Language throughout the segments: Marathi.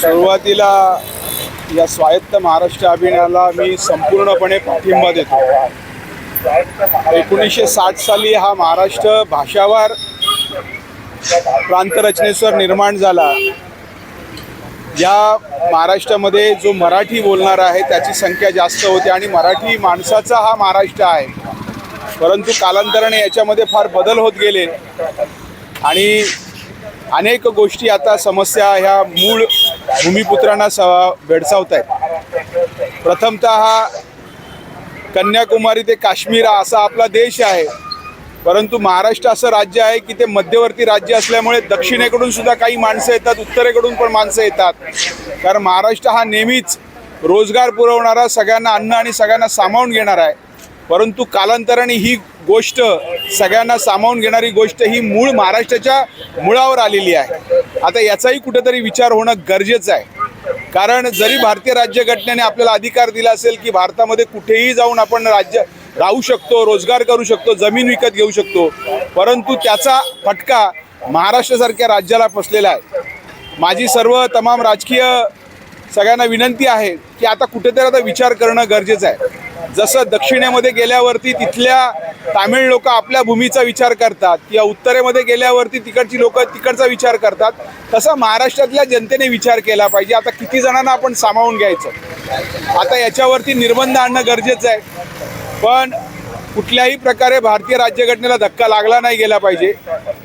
सुरुवातीला या स्वायत्त महाराष्ट्र अभियानाला मी संपूर्णपणे पाठिंबा देतो. एकोणीसशे साठ साली हा महाराष्ट्र भाषावार प्रांतरचनेसर निर्माण झाला. या महाराष्ट्रामध्ये जो मराठी बोलणार आहे त्याची संख्या जास्त होती आणि मराठी माणसाचा हा महाराष्ट्र आहे. परंतु कालांतराने याच्यामध्ये फार बदल होत गेले आणि अनेक गोष्टी आता समस्या ह्या मूळ भूमिपुत्रांना स भेडसावत आहेत प्रथमतः हा कन्याकुमारी ते काश्मीर असा आपला देश आहे. परंतु महाराष्ट्र असं राज्य आहे की ते मध्यवर्ती राज्य असल्यामुळे दक्षिणेकडून सुद्धा काही माणसं येतात उत्तरेकडून पण माणसं येतात. कारण महाराष्ट्र हा नेहमीच रोजगार पुरवणारा सगळ्यांना अन्न आणि सगळ्यांना सामावून घेणार आहे. परंतु कालांतराने ही गोष्ट सगळ्यांना सामावून घेणारी गोष्ट ही मूळ महाराष्ट्राच्या मुळावर आलेली आहे. आता याचाही कुठेतरी विचार होणं गरजेचं आहे. कारण जरी भारतीय राज्यघटनेने आपल्याला अधिकार दिला असेल की भारतामध्ये कुठेही जाऊन आपण राज्य राहू शकतो रोजगार करू शकतो जमीन विकत घेऊ शकतो परंतु त्याचा फटका महाराष्ट्रासारख्या राज्याला फसलेला आहे. माझी सर्व तमाम राजकीय सगळ्यांना विनंती आहे की आता कुठेतरी आता विचार करणं गरजेचं आहे. जसं दक्षिणेमध्ये गेल्यावरती तिथल्या तामिळ लोक आपल्या भूमीचा विचार करतात किंवा उत्तरेमध्ये गेल्यावरती तिकडची लोक तिकडचा विचार करतात तसा महाराष्ट्रातल्या जनतेने विचार केला पाहिजे. आता किती जणांना आपण सामावून घ्यायचं? आता याच्यावरती निर्बंध आणणं गरजेचं आहे. पण कुठल्याही प्रकारे भारतीय राज्यघटनेला धक्का लागला नाही गेला पाहिजे.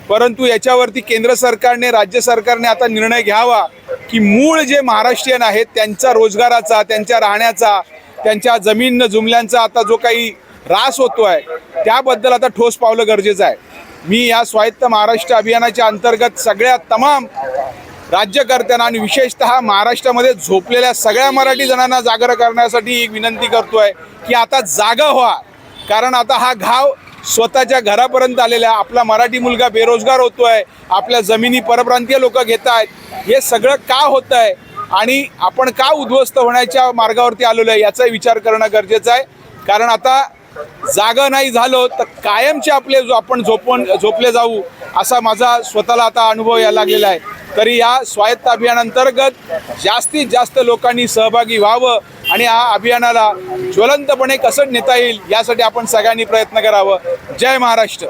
परंतु याच्यावरती केंद्र सरकारने राज्य सरकारने आता निर्णय घ्यावा की मूळ जे महाराष्ट्रीयन आहेत त्यांचा रोजगाराचा त्यांच्या राहण्याचा त्यांच्या जमीन जुमल्यांचा आता जो काही ऱ्हास होतो आहे त्याबद्दल आता ठोस पावलं गरजेचं आहे. मी या स्वायत्त महाराष्ट्र अभियानाच्या अंतर्गत सगळ्या तमाम राज्यकर्त्यांना आणि विशेषतः महाराष्ट्रामध्ये झोपलेल्या सगळ्या मराठी जणांना जागर करण्यासाठी एक विनंती करतोय की आता जागा व्हा. कारण आता हा घाव स्वतःच्या घरापर्यंत आलेला आहे. आपला मराठी मुलगा बेरोजगार होतोय आपल्या जमिनी परप्रांतीय लोक घेत आहेत हे सगळं का होत आहे आणि आपण का उद्ध्वस्त होण्याच्या मार्गावरती आलेलो आहे याचा विचार करणं गरजेचं आहे. कारण आता जागा नाही झालो तर कायमचे आपले जो आपण झोपून झोपले जाऊ असा माझा स्वतःला आता अनुभव यायला लागलेला आहे. तरी या स्वायत्त अभियानांतर्गत जास्तीत जास्त लोकांनी सहभागी व्हावं आणि या अभियानाला ज्वलंतपणे कसं नेता येईल यासाठी आपण सगळ्यांनी प्रयत्न करावं. जय महाराष्ट्र.